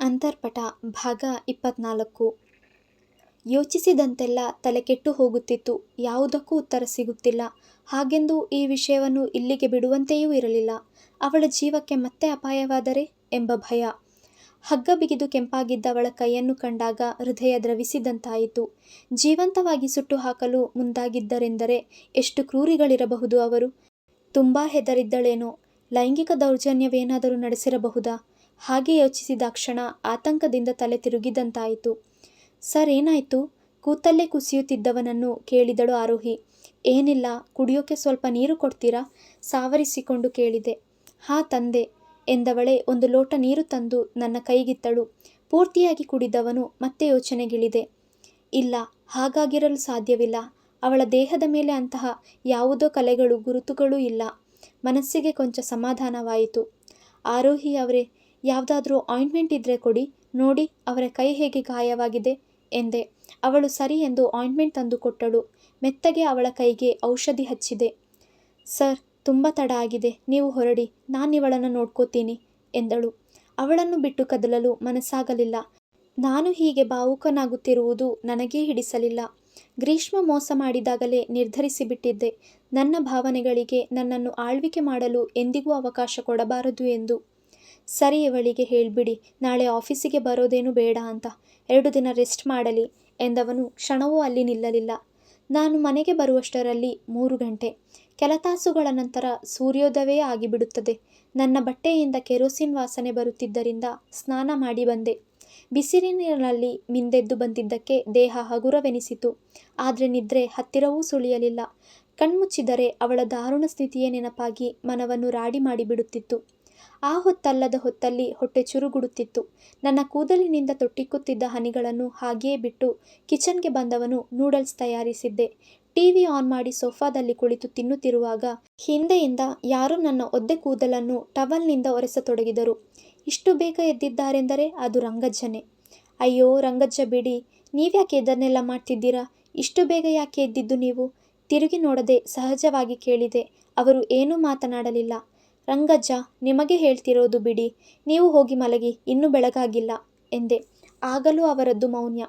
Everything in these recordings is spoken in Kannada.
ಅಂತರ್ಪಟ ಭಾಗ ಇಪ್ಪತ್ನಾಲ್ಕು ಯೋಚಿಸಿದಂತೆಲ್ಲ ತಲೆ ಕೆಟ್ಟು ಹೋಗುತ್ತಿತ್ತು. ಯಾವುದಕ್ಕೂ ಉತ್ತರ ಸಿಗುತ್ತಿಲ್ಲ. ಹಾಗೆಂದು ಈ ವಿಷಯವನ್ನು ಇಲ್ಲಿಗೆ ಬಿಡುವಂತೆಯೂ ಇರಲಿಲ್ಲ. ಅವಳ ಜೀವಕ್ಕೆ ಮತ್ತೆ ಅಪಾಯವಾದರೆ ಎಂಬ ಭಯ. ಹಗ್ಗ ಬಿಗಿದು ಕೆಂಪಾಗಿದ್ದ ಅವಳ ಕೈಯನ್ನು ಕಂಡಾಗ ಹೃದಯ ದ್ರವಿಸಿದಂತಾಯಿತು. ಜೀವಂತವಾಗಿ ಸುಟ್ಟು ಹಾಕಲು ಮುಂದಾಗಿದ್ದರೆಂದರೆ ಎಷ್ಟು ಕ್ರೂರಿಗಳಿರಬಹುದು ಅವರು? ತುಂಬ ಹೆದರಿದ್ದಳೇನೋ? ಲೈಂಗಿಕ ದೌರ್ಜನ್ಯವೇನಾದರೂ ನಡೆಸಿರಬಹುದಾ? ಹಾಗೆ ಯೋಚಿಸಿದಾಕ್ಷಣ ಆತಂಕದಿಂದ ತಲೆ ತಿರುಗಿದಂತಾಯಿತು. ಸರ್ ಏನಾಯಿತು ಕೂತಲ್ಲೇ ಕುಸಿಯುತ್ತಿದ್ದವನನ್ನು ಕೇಳಿದಳು ಆರೋಹಿ. ಏನಿಲ್ಲ, ಕುಡಿಯೋಕೆ ಸ್ವಲ್ಪ ನೀರು ಕೊಡ್ತೀರಾ? ಸಾವರಿಸಿಕೊಂಡು ಕೇಳಿದೆ. ಹಾ ತಂದೆ ಎಂದವಳೆ ಒಂದು ಲೋಟ ನೀರು ತಂದು ನನ್ನ ಕೈಗಿತ್ತಳು. ಪೂರ್ತಿಯಾಗಿ ಕುಡಿದವನು ಮತ್ತೆ ಯೋಚನೆಗಿಳಿದೆ. ಇಲ್ಲ, ಹಾಗಾಗಿರಲು ಸಾಧ್ಯವಿಲ್ಲ. ಅವಳ ದೇಹದ ಮೇಲೆ ಅಂತಹ ಯಾವುದೋ ಕಲೆಗಳು ಗುರುತುಗಳೂ ಇಲ್ಲ. ಮನಸ್ಸಿಗೆ ಕೊಂಚ ಸಮಾಧಾನವಾಯಿತು. ಆರೋಹಿ ಅವ್ರೇ, ಯಾವ್ದಾದ್ರೂ ಆಯಿಂಟ್ಮೆಂಟ್ ಇದ್ದರೆ ಕೊಡಿ. ನೋಡಿ ಅವರ ಕೈ ಹೇಗೆ ಗಾಯವಾಗಿದೆ ಎಂದೆ. ಅವಳು ಸರಿ ಎಂದು ಆಯಿಂಟ್ಮೆಂಟ್ ತಂದು ಕೊಟ್ಟಳು. ಮೆತ್ತಗೆ ಅವಳ ಕೈಗೆ ಔಷಧಿ ಹಚ್ಚಿದೆ. ಸರ್, ತುಂಬ ತಡ ಆಗಿದೆ. ನೀವು ಹೊರಡಿ. ನಾನಿವಳನ್ನು ನೋಡ್ಕೋತೀನಿ ಎಂದಳು. ಅವಳನ್ನು ಬಿಟ್ಟು ಕದಲಲು ಮನಸ್ಸಾಗಲಿಲ್ಲ. ನಾನು ಹೀಗೆ ಭಾವುಕನಾಗುತ್ತಿರುವುದು ನನಗೇ ಹಿಡಿಸಲಿಲ್ಲ. ಗ್ರೀಷ್ಮ ಮೋಸ ಮಾಡಿದಾಗಲೇ ನಿರ್ಧರಿಸಿಬಿಟ್ಟಿದ್ದೆ. ನನ್ನ ಭಾವನೆಗಳಿಗೆ ನನ್ನನ್ನು ಆಳ್ವಿಕೆ ಮಾಡಲು ಎಂದಿಗೂ ಅವಕಾಶ ಕೊಡಬಾರದು ಎಂದು. ಸರಿ ಇವಳಿಗೆ ಹೇಳಿಬಿಡಿ, ನಾಳೆ ಆಫೀಸಿಗೆ ಬರೋದೇನು ಬೇಡ ಅಂತ. ಎರಡು ದಿನ ರೆಸ್ಟ್ ಮಾಡಲಿ ಎಂದವನು ಕ್ಷಣವೂ ಅಲ್ಲಿ ನಿಲ್ಲಲಿಲ್ಲ. ನಾನು ಮನೆಗೆ ಬರುವಷ್ಟರಲ್ಲಿ ಮೂರು ಗಂಟೆ. ಕೆಲ ತಾಸುಗಳ ನಂತರ ಸೂರ್ಯೋದಯವೇ ಆಗಿಬಿಡುತ್ತದೆ. ನನ್ನ ಬಟ್ಟೆಯಿಂದ ಕೆರೋಸಿನ್ ವಾಸನೆ ಬರುತ್ತಿದ್ದರಿಂದ ಸ್ನಾನ ಮಾಡಿ ಬಂದೆ. ಬಿಸಿಲಿನಲ್ಲಿ ಮಿಂದೆದ್ದು ಬಂದಿದ್ದಕ್ಕೆ ದೇಹ ಹಗುರವೆನಿಸಿತು. ಆದರೆ ನಿದ್ರೆ ಹತ್ತಿರವೂ ಸುಳಿಯಲಿಲ್ಲ. ಕಣ್ಮುಚ್ಚಿದರೆ ಅವಳ ದಾರುಣ ಸ್ಥಿತಿಯೇ ನೆನಪಾಗಿ ಮನವನ್ನು ರಾಡಿ ಮಾಡಿಬಿಡುತ್ತಿತ್ತು. ಆ ಹೊತ್ತಲ್ಲದ ಹೊತ್ತಲ್ಲಿ ಹೊಟ್ಟೆ ಚುರುಗುಡುತ್ತಿತ್ತು. ನನ್ನ ಕೂದಲಿನಿಂದ ತೊಟ್ಟಿಕ್ಕುತ್ತಿದ್ದ ಹನಿಗಳನ್ನು ಹಾಗೆಯೇ ಬಿಟ್ಟು ಕಿಚನ್ಗೆ ಬಂದವನು ನೂಡಲ್ಸ್ ತಯಾರಿಸಿದ್ದೆ. ಟಿವಿ ಆನ್ ಮಾಡಿ ಸೋಫಾದಲ್ಲಿ ಕುಳಿತು ತಿನ್ನುತ್ತಿರುವಾಗ ಹಿಂದೆಯಿಂದ ಯಾರೋ ನನ್ನ ಒದ್ದೆ ಕೂದಲನ್ನು ಟವಲ್ನಿಂದ ಒರೆಸತೊಡಗಿದರು. ಇಷ್ಟು ಬೇಗ ಎದ್ದಿದ್ದಾರೆಂದರೆ ಅದು ರಂಗಜ್ಜನೆ ಅಯ್ಯೋ ರಂಗಜ್ಜ ಬಿಡಿ, ನೀವ್ಯಾಕೆ ಇದನ್ನೆಲ್ಲ ಮಾಡ್ತಿದ್ದೀರಾ? ಇಷ್ಟು ಬೇಗ ಯಾಕೆ ಎದ್ದಿದ್ದು ನೀವು? ತಿರುಗಿ ನೋಡದೆ ಸಹಜವಾಗಿ ಕೇಳಿದೆ. ಅವರು ಏನೂ ಮಾತನಾಡಲಿಲ್ಲ. ರಂಗಜ್ಜ ನಿಮಗೆ ಹೇಳ್ತಿರೋದು ಬಿಡಿ. ನೀವು ಹೋಗಿ ಮಲಗಿ ಇನ್ನೂ ಬೆಳಗಾಗಿಲ್ಲ ಎಂದೆ. ಆಗಲೂ ಅವರದ್ದು ಮೌನ್ಯ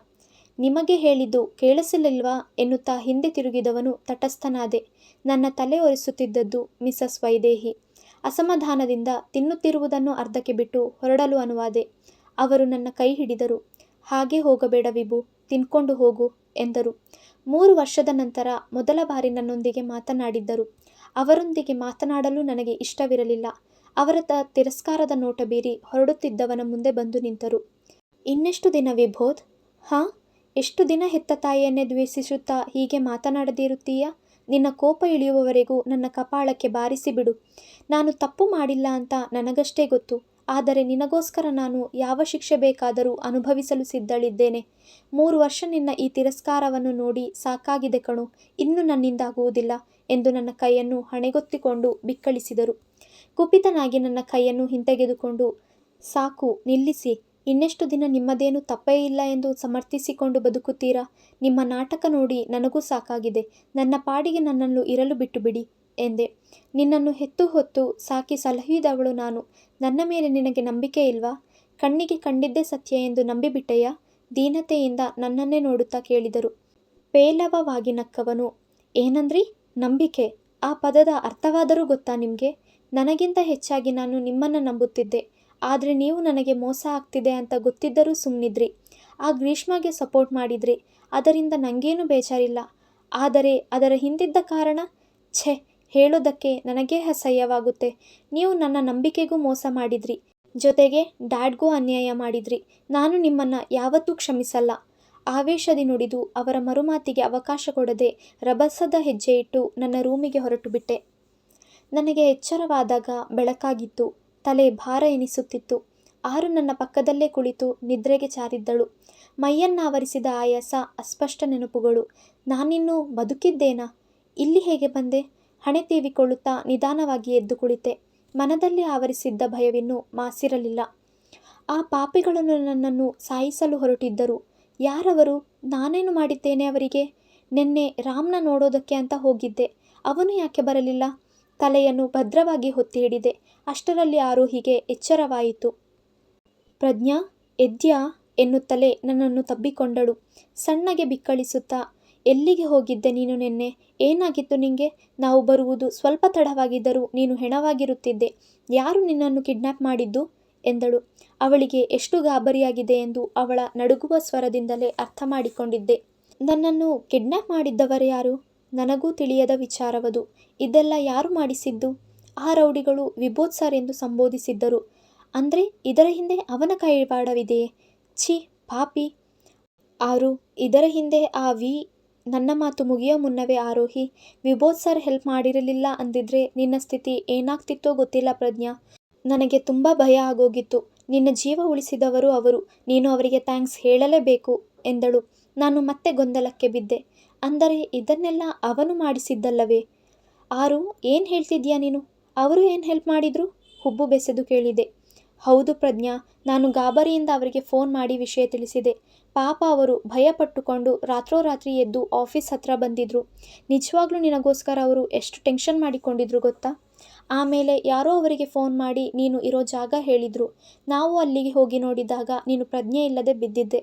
ನಿಮಗೆ ಹೇಳಿದ್ದು ಕೇಳಿಸಲಿಲ್ವಾ ಎನ್ನುತ್ತಾ ಹಿಂದೆ ತಿರುಗಿದವನು ತಟಸ್ಥನಾದೆ. ನನ್ನ ತಲೆ ಒರೆಸುತ್ತಿದ್ದದ್ದು ಮಿಸಸ್ ವೈದೇಹಿ. ಅಸಮಾಧಾನದಿಂದ ತಿನ್ನುತ್ತಿರುವುದನ್ನು ಅರ್ಧಕ್ಕೆ ಬಿಟ್ಟು ಹೊರಡಲು ಅನುವಾದೆ. ಅವರು ನನ್ನ ಕೈ ಹಿಡಿದರು. ಹಾಗೆ ಹೋಗಬೇಡ ವಿಭು, ತಿನ್ಕೊಂಡು ಹೋಗು ಎಂದರು. ಮೂರು ವರ್ಷದ ನಂತರ ಮೊದಲ ಬಾರಿ ನನ್ನೊಂದಿಗೆ ಮಾತನಾಡಿದ್ದರು. ಅವರೊಂದಿಗೆ ಮಾತನಾಡಲು ನನಗೆ ಇಷ್ಟವಿರಲಿಲ್ಲ. ಅವರ ತಿರಸ್ಕಾರದ ನೋಟ ಬೀರಿ ಹೊರಡುತ್ತಿದ್ದವನ ಮುಂದೆ ಬಂದು ನಿಂತರು. ಇನ್ನೆಷ್ಟು ದಿನ ವಿಭೋದ್? ಹಾಂ? ಎಷ್ಟು ದಿನ ಹೆತ್ತ ತಾಯಿಯನ್ನೇ ದ್ವೇಷಿಸುತ್ತಾ ಹೀಗೆ ಮಾತನಾಡದಿರುತ್ತೀಯ ನಿನ್ನ ಕೋಪ ಇಳಿಯುವವರೆಗೂ ನನ್ನ ಕಪಾಳಕ್ಕೆ ಬಾರಿಸಿ ಬಿಡು. ನಾನು ತಪ್ಪು ಮಾಡಿಲ್ಲ ಅಂತ ನನಗಷ್ಟೇ ಗೊತ್ತು. ಆದರೆ ನಿನಗೋಸ್ಕರ ನಾನು ಯಾವ ಶಿಕ್ಷೆ ಬೇಕಾದರೂ ಅನುಭವಿಸಲು ಸಿದ್ಧಳಿದ್ದೇನೆ. ಮೂರು ವರ್ಷ ನಿನ್ನ ಈ ತಿರಸ್ಕಾರವನ್ನು ನೋಡಿ ಸಾಕಾಗಿದೆ ಕಣು ಇನ್ನು ನನ್ನಿಂದಾಗುವುದಿಲ್ಲ ಎಂದು ನನ್ನ ಕೈಯನ್ನು ಹಣೆಗೊತ್ತಿಕೊಂಡು ಬಿಕ್ಕಳಿಸಿದರು. ಕುಪಿತನಾಗಿ ನನ್ನ ಕೈಯನ್ನು ಹಿಂತೆಗೆದುಕೊಂಡು, ಸಾಕು, ನಿಲ್ಲಿಸಿ. ಇನ್ನೆಷ್ಟು ದಿನ ನಿಮ್ಮದೇನು ತಪ್ಪೇ ಇಲ್ಲ ಎಂದು ಸಮರ್ಥಿಸಿಕೊಂಡು ಬದುಕುತ್ತೀರಾ? ನಿಮ್ಮ ನಾಟಕ ನೋಡಿ ನನಗೂ ಸಾಕಾಗಿದೆ. ನನ್ನ ಪಾಡಿಗೆ ನನ್ನನ್ನು ಇರಲು ಬಿಟ್ಟು ಬಿಡಿ ಎಂದೆ. ನಿನ್ನನ್ನು ಹೆತ್ತು ಹೊತ್ತು ಸಾಕಿ ಸಲಹಿದವಳು ನಾನು. ನನ್ನ ಮೇಲೆ ನಿನಗೆ ನಂಬಿಕೆ ಇಲ್ವಾ? ಕಣ್ಣಿಗೆ ಕಂಡಿದ್ದೇ ಸತ್ಯ ಎಂದು ನಂಬಿಬಿಟ್ಟೆಯಾ? ದೀನತೆಯಿಂದ ನನ್ನನ್ನೇ ನೋಡುತ್ತಾ ಕೇಳಿದರು. ಪೇಲವವಾಗಿ ನಕ್ಕವನು. ಏನಂದ್ರಿ? ನಂಬಿಕೆ? ಆ ಪದದ ಅರ್ಥವಾದರೂ ಗೊತ್ತಾ ನಿಮಗೆ ನನಗಿಂತ ಹೆಚ್ಚಾಗಿ ನಾನು ನಿಮ್ಮನ್ನು ನಂಬುತ್ತಿದ್ದೆ. ಆದರೆ ನೀವು ನನಗೆ ಮೋಸ ಆಗ್ತಿದೆ ಅಂತ ಗೊತ್ತಿದ್ದರೂ ಸುಮ್ಮನಿದ್ರಿ ಆ ಗ್ರೀಷ್ಮಗೆ ಸಪೋರ್ಟ್ ಮಾಡಿದ್ರಿ. ಅದರಿಂದ ನನಗೇನು ಬೇಜಾರಿಲ್ಲ. ಆದರೆ ಅದರ ಹಿಂದಿದ್ದ ಕಾರಣ? ಛೆ, ಹೇಳೋದಕ್ಕೆ ನನಗೇ ಅಸಹ್ಯವಾಗುತ್ತೆ. ನೀವು ನನ್ನ ನಂಬಿಕೆಗೂ ಮೋಸ ಮಾಡಿದ್ರಿ. ಜೊತೆಗೆ ಡ್ಯಾಡ್ಗೂ ಅನ್ಯಾಯ ಮಾಡಿದ್ರಿ. ನಾನು ನಿಮ್ಮನ್ನು ಯಾವತ್ತೂ ಕ್ಷಮಿಸಲ್ಲ. ಆವೇಶದಿ ನುಡಿದು ಅವರ ಮರುಮಾತಿಗೆ ಅವಕಾಶ ಕೊಡದೆ ರಭಸದ ಹೆಜ್ಜೆಯಿಟ್ಟು ನನ್ನ ರೂಮಿಗೆ ಹೊರಟುಬಿಟ್ಟೆ. ನನಗೆ ಎಚ್ಚರವಾದಾಗ ಬೆಳಕಾಗಿತ್ತು. ತಲೆ ಭಾರ ಎನಿಸುತ್ತಿತ್ತು. ಆರು ನನ್ನ ಪಕ್ಕದಲ್ಲೇ ಕುಳಿತು ನಿದ್ರೆಗೆ ಚಾರಿದ್ದಳು ಮೈಯನ್ನಾವರಿಸಿದ ಆಯಾಸ, ಅಸ್ಪಷ್ಟ ನೆನಪುಗಳು. ನಾನಿನ್ನೂ ಬದುಕಿದ್ದೇನಾ? ಇಲ್ಲಿ ಹೇಗೆ ಬಂದೆ? ಹಣೆ ತೀವಿಕೊಳ್ಳುತ್ತಾ ನಿಧಾನವಾಗಿ ಎದ್ದು ಕುಳಿತೆ. ಮನದಲ್ಲಿ ಆವರಿಸಿದ್ದ ಭಯವಿನ್ನೂ ಮಾಸಿರಲಿಲ್ಲ. ಆ ಪಾಪಿಗಳನ್ನು ನನ್ನನ್ನು ಸಾಯಿಸಲು ಹೊರಟಿದ್ದರು. ಯಾರವರು? ನಾನೇನು ಮಾಡಿದ್ದೇನೆ ಅವರಿಗೆ? ನೆನ್ನೆ ರಾಮ್ನ ನೋಡೋದಕ್ಕೆ ಅಂತ ಹೋಗಿದ್ದೆ. ಅವನು ಯಾಕೆ ಬರಲಿಲ್ಲ? ತಲೆಯನ್ನು ಭದ್ರವಾಗಿ ಹೊತ್ತಿ ಹಿಡಿದೆ. ಅಷ್ಟರಲ್ಲಿ ಆರೋಹಿಗೆ ಎಚ್ಚರವಾಯಿತು. ಪ್ರಜ್ಞಾ ಎದ್ಯಾ ಎನ್ನುತ್ತಲೇ ನನ್ನನ್ನು ತಬ್ಬಿಕೊಂಡಳು. ಸಣ್ಣಗೆ ಬಿಕ್ಕಳಿಸುತ್ತಾ, ಎಲ್ಲಿಗೆ ಹೋಗಿದ್ದೆ ನೀನು ನಿನ್ನೆ ಏನಾಗಿತ್ತು ನಿಂಗೆ? ನಾವು ಬರುವುದು ಸ್ವಲ್ಪ ತಡವಾಗಿದ್ದರೂ ನೀನು ಹೆಣವಾಗಿರುತ್ತಿದ್ದೆ. ಯಾರು ನಿನ್ನನ್ನು ಕಿಡ್ನ್ಯಾಪ್ ಮಾಡಿದ್ದು? ಎಂದಳು. ಅವಳಿಗೆ ಎಷ್ಟು ಗಾಬರಿಯಾಗಿದೆ ಎಂದು ಅವಳ ನಡುಗುವ ಸ್ವರದಿಂದಲೇ ಅರ್ಥ ಮಾಡಿಕೊಂಡಿದ್ದೆ ನನ್ನನ್ನು ಕಿಡ್ನಾಪ್ ಮಾಡಿದ್ದವರ್ಯಾರು? ನನಗೂ ತಿಳಿಯದ ವಿಚಾರವದು. ಇದೆಲ್ಲ ಯಾರು ಮಾಡಿಸಿದ್ದು? ಆ ರೌಡಿಗಳು ವಿಭೋತ್ ಸರ್ ಎಂದು ಸಂಬೋಧಿಸಿದ್ದರು. ಅಂದರೆ ಇದರ ಹಿಂದೆ ಅವನ ಕೈವಾಡವಿದೆಯೇ? ಛೀ ಪಾಪಿ. ಆರು ಇದರ ಹಿಂದೆ ಆ ವಿ ನನ್ನ ಮಾತು ಮುಗಿಯೋ ಮುನ್ನವೇ ಆರೋಹಿ, ವಿಭೋತ್ ಸರ್ ಹೆಲ್ಪ್ ಮಾಡಿರಲಿಲ್ಲ ಅಂದಿದ್ರೆ ನಿನ್ನ ಸ್ಥಿತಿ ಏನಾಗ್ತಿತ್ತೋ ಗೊತ್ತಿಲ್ಲ ಪ್ರಜ್ಞಾ. ನನಗೆ ತುಂಬ ಭಯ ಆಗೋಗಿತ್ತು. ನಿನ್ನ ಜೀವ ಉಳಿಸಿದವರು ಅವರು. ನೀನು ಅವರಿಗೆ ಥ್ಯಾಂಕ್ಸ್ ಹೇಳಲೇಬೇಕು ಎಂದಳು. ನಾನು ಮತ್ತೆ ಗೊಂದಲಕ್ಕೆ ಬಿದ್ದೆ. ಅಂದರೆ ಇದನ್ನೆಲ್ಲ ಅವನು ಮಾಡಿಸಿದ್ದಲ್ಲವೇ? ಆರು ಏನು ಹೇಳ್ತಿದ್ಯಾ ನೀನು? ಅವರು ಏನು ಹೆಲ್ಪ್ ಮಾಡಿದ್ರು? ಹುಬ್ಬು ಬೆಸೆದು ಕೇಳಿದೆ. ಹೌದು ಪ್ರಜ್ಞಾ, ನಾನು ಗಾಬರಿಯಿಂದ ಅವರಿಗೆ ಫೋನ್ ಮಾಡಿ ವಿಷಯ ತಿಳಿಸಿದೆ. ಪಾಪ ಅವರು ಭಯಪಟ್ಟುಕೊಂಡು ರಾತ್ರೋರಾತ್ರಿ ಎದ್ದು ಆಫೀಸ್ ಹತ್ರ ಬಂದಿದ್ರು. ನಿಜವಾಗ್ಲೂ ನಿನಗೋಸ್ಕರ ಅವರು ಎಷ್ಟು ಟೆನ್ಷನ್ ಮಾಡಿಕೊಂಡಿದ್ರು ಗೊತ್ತಾ? ಆಮೇಲೆ ಯಾರೋ ಅವರಿಗೆ ಫೋನ್ ಮಾಡಿ ನೀನು ಇರೋ ಜಾಗ ಹೇಳಿದ್ರು. ನಾವು ಅಲ್ಲಿಗೆ ಹೋಗಿ ನೋಡಿದಾಗ ನೀನು ಪ್ರಜ್ಞೆ ಇಲ್ಲದೆ ಬಿದ್ದಿದ್ದೆ.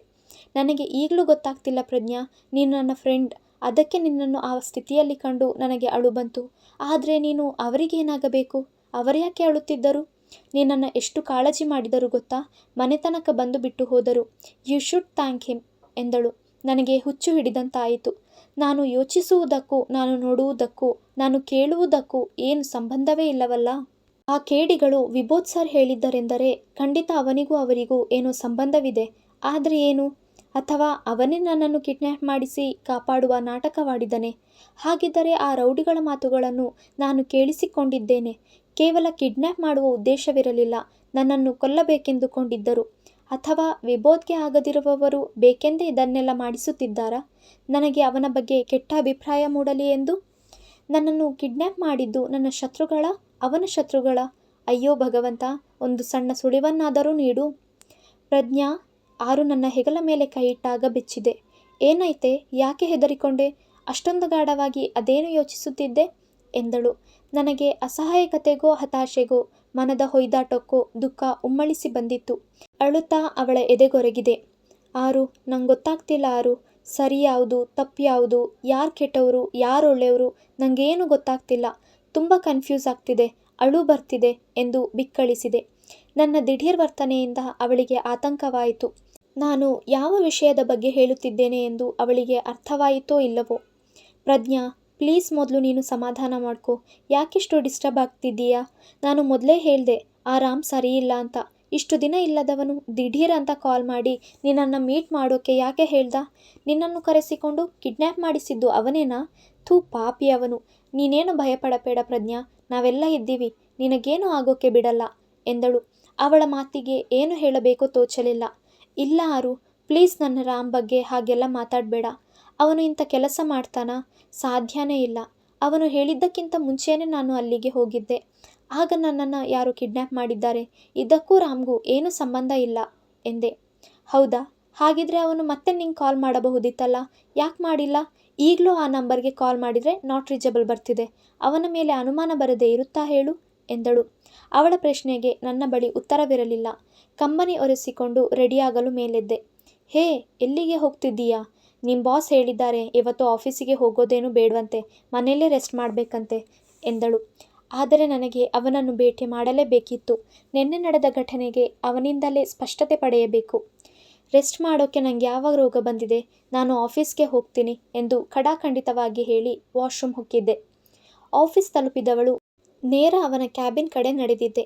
ನನಗೆ ಈಗಲೂ ಗೊತ್ತಾಗ್ತಿಲ್ಲ ಪ್ರಜ್ಞಾ, ನೀನು ನನ್ನ ಫ್ರೆಂಡ್, ಅದಕ್ಕೆ ನಿನ್ನನ್ನು ಆ ಸ್ಥಿತಿಯಲ್ಲಿ ಕಂಡು ನನಗೆ ಅಳು ಬಂತು. ಆದರೆ ನೀನು ಅವರಿಗೇನಾಗಬೇಕು? ಅವರ್ಯಾಕೆ ಅಳುತ್ತಿದ್ದರು? ನಿನ್ನನ್ನ ಎಷ್ಟು ಕಾಳಜಿ ಮಾಡಿದರು ಗೊತ್ತಾ? ಮನೆತನಕ ಬಂದು ಬಿಟ್ಟು ಹೋದರು. ಯು ಶುಡ್ ಥ್ಯಾಂಕ್ ಹಿಮ್ ಎಂದಳು. ನನಗೆ ಹುಚ್ಚು ಹಿಡಿದಂತಾಯಿತು. ನಾನು ಯೋಚಿಸುವುದಕ್ಕೂ ನಾನು ನೋಡುವುದಕ್ಕೂ ನಾನು ಕೇಳುವುದಕ್ಕೂ ಏನು ಸಂಬಂಧವೇ ಇಲ್ಲವಲ್ಲ? ಆ ಕೇಡಿಗಳು ವಿಭೋತ್ ಸರ್ ಹೇಳಿದ್ದರೆಂದರೆ ಖಂಡಿತ ಅವನಿಗೂ ಅವರಿಗೂ ಏನೋ ಸಂಬಂಧವಿದೆ. ಆದರೆ ಏನು? ಅಥವಾ ಅವನೇ ನನ್ನನ್ನು ಕಿಡ್ನ್ಯಾಪ್ ಮಾಡಿಸಿ ಕಾಪಾಡುವ ನಾಟಕವಾಡಿದನೆ ಹಾಗಿದ್ದರೆ ಆ ರೌಡಿಗಳ ಮಾತುಗಳನ್ನು ನಾನು ಕೇಳಿಸಿಕೊಂಡಿದ್ದೇನೆ. ಕೇವಲ ಕಿಡ್ನ್ಯಾಪ್ ಮಾಡುವ ಉದ್ದೇಶವಿರಲಿಲ್ಲ, ನನ್ನನ್ನು ಕೊಲ್ಲಬೇಕೆಂದುಕೊಂಡಿದ್ದರು. ಅಥವಾ ವಿಭೋದ್ಗೆ ಆಗದಿರುವವರು ಬೇಕೆಂದೇ ಇದನ್ನೆಲ್ಲ ಮಾಡಿಸುತ್ತಿದ್ದಾರಾ? ನನಗೆ ಅವನ ಬಗ್ಗೆ ಕೆಟ್ಟ ಅಭಿಪ್ರಾಯ ಮೂಡಲಿ ಎಂದು? ನನ್ನನ್ನು ಕಿಡ್ನ್ಯಾಪ್ ಮಾಡಿದ್ದು ನನ್ನ ಶತ್ರುಗಳ, ಅವನ ಶತ್ರುಗಳ ಅಯ್ಯೋ ಭಗವಂತ, ಒಂದು ಸಣ್ಣ ಸುಳಿವನ್ನಾದರೂ ನೀಡು. ಪ್ರಜ್ಞಾ, ಆರು ನನ್ನ ಹೆಗಲ ಮೇಲೆ ಕೈಯಿಟ್ಟಾಗ ಬೆಚ್ಚಿದೆ. ಏನೈತೆ? ಯಾಕೆ ಹೆದರಿಕೊಂಡೆ? ಅಷ್ಟೊಂದು ಗಾಢವಾಗಿ ಅದೇನು ಯೋಚಿಸುತ್ತಿದ್ದೆ? ಎಂದಳು. ನನಗೆ ಅಸಹಾಯಕತೆಗೋ ಹತಾಶೆಗೋ ಮನದ ಹೊಯ್ದಾಟಕ್ಕೋ ದುಃಖ ಉಮ್ಮಳಿಸಿ ಬಂದಿತ್ತು. ಅಳುತ್ತಾ ಅವಳ ಎದೆಗೊರಗಿದೆ. ಆರು ನಂಗೆ ಗೊತ್ತಾಗ್ತಿಲ್ಲ ಸರಿ ಸರಿಯಾವುದು ತಪ್ಪು ಯಾವುದು ಯಾರು ಕೆಟ್ಟವರು, ಯಾರು ಒಳ್ಳೆಯವರು ನನಗೇನು ಗೊತ್ತಾಗ್ತಿಲ್ಲ. ತುಂಬ ಕನ್ಫ್ಯೂಸ್ ಆಗ್ತಿದೆ. ಅಳು ಬರ್ತಿದೆ ಎಂದು ಬಿಕ್ಕಳಿಸಿದೆ. ನನ್ನ ದಿಢೀರ್ ವರ್ತನೆಯಿಂದ ಅವಳಿಗೆ ಆತಂಕವಾಯಿತು. ನಾನು ಯಾವ ವಿಷಯದ ಬಗ್ಗೆ ಹೇಳುತ್ತಿದ್ದೇನೆ ಎಂದು ಅವಳಿಗೆ ಅರ್ಥವಾಯಿತೋ ಇಲ್ಲವೋ. ಪ್ರಜ್ಞಾ ಪ್ಲೀಸ್ ಮೊದಲು ನೀನು ಸಮಾಧಾನ ಮಾಡ್ಕೊ ಯಾಕಿಷ್ಟು ಡಿಸ್ಟರ್ಬ್ ಆಗ್ತಿದ್ದೀಯಾ? ನಾನು ಮೊದಲೇ ಹೇಳಿದೆ ಆ ರಾಮ್ ಸರಿಯಿಲ್ಲ ಅಂತ. ಇಷ್ಟು ದಿನ ಇಲ್ಲದವನು ದಿಢೀರ್ ಅಂತ ಕಾಲ್ ಮಾಡಿ ನಿನ್ನನ್ನು ಮೀಟ್ ಮಾಡೋಕೆ ಯಾಕೆ ಹೇಳ್ದ? ನಿನ್ನನ್ನು ಕರೆಸಿಕೊಂಡು ಕಿಡ್ನ್ಯಾಪ್ ಮಾಡಿಸಿದ್ದು ಅವನೇನಾ? ಥೂ ಪಾಪಿ ಅವನು. ನೀನೇನು ಭಯಪಡಬೇಡ ಪ್ರಜ್ಞಾ, ನಾವೆಲ್ಲ ಇದ್ದೀವಿ, ನಿನಗೇನು ಆಗೋಕ್ಕೆ ಬಿಡಲ್ಲ ಎಂದಳು. ಅವಳ ಮಾತಿಗೆ ಏನು ಹೇಳಬೇಕೋ ತೋಚಲಿಲ್ಲ. ಇಲ್ಲ ಆರು ಪ್ಲೀಸ್ ನನ್ನ ರಾಮ್ ಬಗ್ಗೆ ಹಾಗೆಲ್ಲ ಮಾತಾಡ್ಬೇಡ. ಅವನು ಇಂಥ ಕೆಲಸ ಮಾಡ್ತಾನಾ? ಸಾಧ್ಯನೇ ಇಲ್ಲ. ಅವನು ಹೇಳಿದ್ದಕ್ಕಿಂತ ಮುಂಚೆಯೇ ನಾನು ಅಲ್ಲಿಗೆ ಹೋಗಿದ್ದೆ. ಆಗ ನನ್ನನ್ನು ಯಾರು ಕಿಡ್ನ್ಯಾಪ್ ಮಾಡಿದ್ದಾರೆ. ಇದಕ್ಕೂ ರಾಮ್ಗೂ ಏನೂ ಸಂಬಂಧ ಇಲ್ಲ ಎಂದೆ. ಹೌದಾ? ಹಾಗಿದ್ರೆ ಅವನು ಮತ್ತೆ ನಿಂಗೆ ಕಾಲ್ ಮಾಡಬಹುದಿತ್ತಲ್ಲ, ಯಾಕೆ ಮಾಡಿಲ್ಲ? ಈಗಲೂ ಆ ನಂಬರ್ಗೆ ಕಾಲ್ ಮಾಡಿದರೆ ನಾಟ್ ರೀಚಬಲ್ ಬರ್ತಿದೆ. ಅವನ ಮೇಲೆ ಅನುಮಾನ ಬರದೇ ಇರುತ್ತಾ ಹೇಳು? ಎಂದಳು. ಅವಳ ಪ್ರಶ್ನೆಗೆ ನನ್ನ ಬಳಿ ಉತ್ತರವಿರಲಿಲ್ಲ. ಕಂಬನಿ ಒರೆಸಿಕೊಂಡು ರೆಡಿಯಾಗಲು ಮೇಲೆದ್ದೆ. ಹೇ ಎಲ್ಲಿಗೆ ಹೋಗ್ತಿದ್ದೀಯಾ? ನಿಮ್ ಬಾಸ್ ಹೇಳಿದ್ದಾರೆ, ಇವತ್ತು ಆಫೀಸಿಗೆ ಹೋಗೋದೇನು ಬೇಡವಂತೆ, ಮನೆಯಲ್ಲೇ ರೆಸ್ಟ್ ಮಾಡಬೇಕಂತೆ, ಎಂದಳು. ಆದರೆ ನನಗೆ ಅವನನ್ನು ಭೇಟಿ ಮಾಡಲೇಬೇಕಿತ್ತು. ನಿನ್ನೆ ನಡೆದ ಘಟನೆಗೆ ಅವನಿಂದಲೇ ಸ್ಪಷ್ಟತೆ ಪಡೆಯಬೇಕು. ರೆಸ್ಟ್ ಮಾಡೋಕ್ಕೆ ನನಗೆ ಯಾವ ರೋಗ ಬಂದಿದೆ? ನಾನು ಆಫೀಸ್ಗೆ ಹೋಗ್ತೀನಿ, ಎಂದು ಖಡಾಖಂಡಿತವಾಗಿ ಹೇಳಿ ವಾಶ್ರೂಮ್ ಹೊಕ್ಕಿದ್ದೆ. ಆಫೀಸ್ ತಲುಪಿದವಳು, ನೇರ ಅವನ ಕ್ಯಾಬಿನ್ ಕಡೆ ನಡೆದಿದ್ದೆ.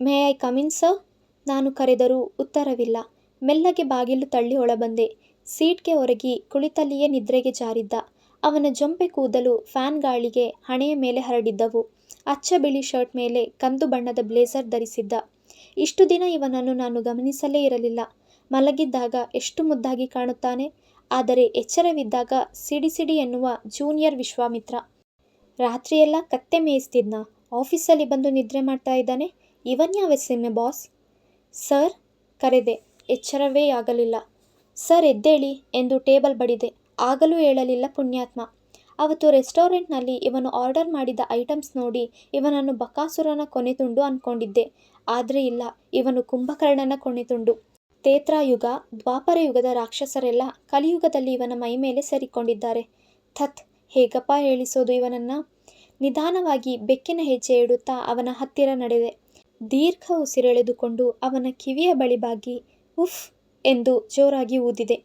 May I come in sir? ನಾನು ಕರೆದರೂ ಉತ್ತರವಿಲ್ಲ. ಮೆಲ್ಲಗೆ ಬಾಗಿಲು ತಳ್ಳಿ ಒಳಬಂದೆ. ಸೀಟ್ಗೆ ಒರಗಿ ಕುಳಿತಲ್ಲಿಯೇ ನಿದ್ರೆಗೆ ಜಾರಿದ್ದ. ಅವನ ಜೊಂಪೆ ಕೂದಲು ಫ್ಯಾನ್ ಗಾಳಿಗೆ ಹಣೆಯ ಮೇಲೆ ಹರಡಿದ್ದವು. ಅಚ್ಚ ಬಿಳಿ ಶರ್ಟ್ ಮೇಲೆ ಕಂದು ಬಣ್ಣದ ಬ್ಲೇಸರ್ ಧರಿಸಿದ್ದ. ಇಷ್ಟು ದಿನ ಇವನನ್ನು ನಾನು ಗಮನಿಸಲೇ ಇರಲಿಲ್ಲ. ಮಲಗಿದ್ದಾಗ ಎಷ್ಟು ಮುದ್ದಾಗಿ ಕಾಣುತ್ತಾನೆ. ಆದರೆ ಎಚ್ಚರವಿದ್ದಾಗ ಸಿಡಿ ಸಿಡಿ ಎನ್ನುವ ಜೂನಿಯರ್ ವಿಶ್ವಾಮಿತ್ರ. ರಾತ್ರಿಯೆಲ್ಲ ಕತ್ತೆ ಮೇಯಿಸ್ತಿದ್ನ ಆಫೀಸಲ್ಲಿ ಬಂದು ನಿದ್ರೆ ಮಾಡ್ತಾ ಇದ್ದಾನೆ. ಇವನ್ಯಾವ ಸಿಮ್ಮೆ ಬಾಸ್? ಸರ್, ಕರೆದೆ. ಎಚ್ಚರವೇ ಆಗಲಿಲ್ಲ. ಸರ್ ಎದ್ದೇಳಿ ಎಂದು ಟೇಬಲ್ ಬಡಿದೆ. ಆಗಲೂ ಹೇಳಲಿಲ್ಲ ಪುಣ್ಯಾತ್ಮ. ಅವತ್ತು ರೆಸ್ಟೋರೆಂಟ್ನಲ್ಲಿ ಇವನು ಆರ್ಡರ್ ಮಾಡಿದ ಐಟಮ್ಸ್ ನೋಡಿ ಇವನನ್ನು ಬಕಾಸುರನ ಕೊನೆ ತುಂಡು ಅನ್ಕೊಂಡಿದ್ದೆ. ಆದರೆ ಇಲ್ಲ, ಇವನು ಕುಂಭಕರ್ಣನ ಕೊನೆ ತುಂಡು ತೇತ್ರಾಯುಗ ದ್ವಾಪರಯುಗದ ರಾಕ್ಷಸರೆಲ್ಲ ಕಲಿಯುಗದಲ್ಲಿ ಇವನ ಮೈಮೇಲೆ ಸೇರಿಕೊಂಡಿದ್ದಾರೆ ಥತ್ ಹೇಗಪ್ಪ ಹೇಳಿಸೋದು ಇವನನ್ನು ನಿಧಾನವಾಗಿ ಬೆಕ್ಕಿನ ಹೆಜ್ಜೆ ಇಡುತ್ತಾ ಅವನ ಹತ್ತಿರ ನಡೆದೆ ದೀರ್ಘ ಉಸಿರೆಳೆದುಕೊಂಡು ಅವನ ಕಿವಿಯ ಬಳಿ ಬಾಗಿ ಉಫ್ ಎಂದು ಜೋರಾಗಿ ಊದಿದೆ.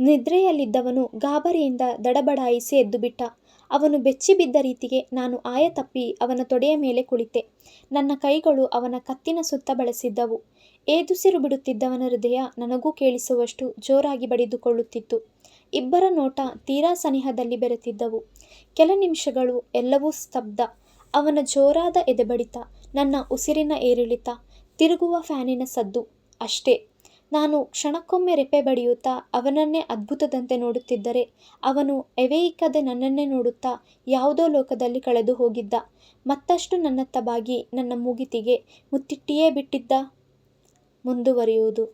ನಿದ್ರೆಯಲ್ಲಿದ್ದವನು ಗಾಬರಿಯಿಂದ ದಡಬಡಾಯಿಸಿ ಎದ್ದುಬಿಟ್ಟ. ಅವನು ಬೆಚ್ಚಿಬಿದ್ದ ರೀತಿಗೆ ನಾನು ಆಯ ತಪ್ಪಿ ಅವನ ತೊಡೆಯ ಮೇಲೆ ಕುಳಿತೆ. ನನ್ನ ಕೈಗಳು ಅವನ ಕತ್ತಿನ ಸುತ್ತ ಬಳಸಿದ್ದವು. ಏದುಸಿರು ಬಿಡುತ್ತಿದ್ದವನ ಹೃದಯ ನನಗೂ ಕೇಳಿಸುವಷ್ಟು ಜೋರಾಗಿ ಬಡಿದುಕೊಳ್ಳುತ್ತಿತ್ತು. ಇಬ್ಬರ ನೋಟ ತೀರಾ ಸನಿಹದಲ್ಲಿ ಬೆರೆತಿದ್ದವು. ಕೆಲ ನಿಮಿಷಗಳು ಎಲ್ಲವೂ ಸ್ತಬ್ಧ. ಅವನ ಜೋರಾದ ಎದೆಬಡಿತ, ನನ್ನ ಉಸಿರಿನ ಏರಿಳಿತ, ತಿರುಗುವ ಫ್ಯಾನಿನ ಸದ್ದು, ಅಷ್ಟೇ. ನಾನು ಕ್ಷಣಕ್ಕೊಮ್ಮೆ ರೆಪ್ಪೆ ಬಡಿಯುತ್ತಾ ಅವನನ್ನೇ ಅದ್ಭುತದಂತೆ ನೋಡುತ್ತಿದ್ದರೆ ಅವನು ಎವೆಯಿಕ್ಕದೆ ನನ್ನನ್ನೇ ನೋಡುತ್ತಾ ಯಾವುದೋ ಲೋಕದಲ್ಲಿ ಕಳೆದು ಹೋಗಿದ್ದ. ಮತ್ತಷ್ಟು ನನ್ನತ್ತ ಬಾಗಿ ನನ್ನ ಮೂಗಿತಿಗೆ ಮುತ್ತಿಟ್ಟಿಯೇ ಬಿಟ್ಟಿದ್ದ. ಮುಂದುವರಿಯುವುದು.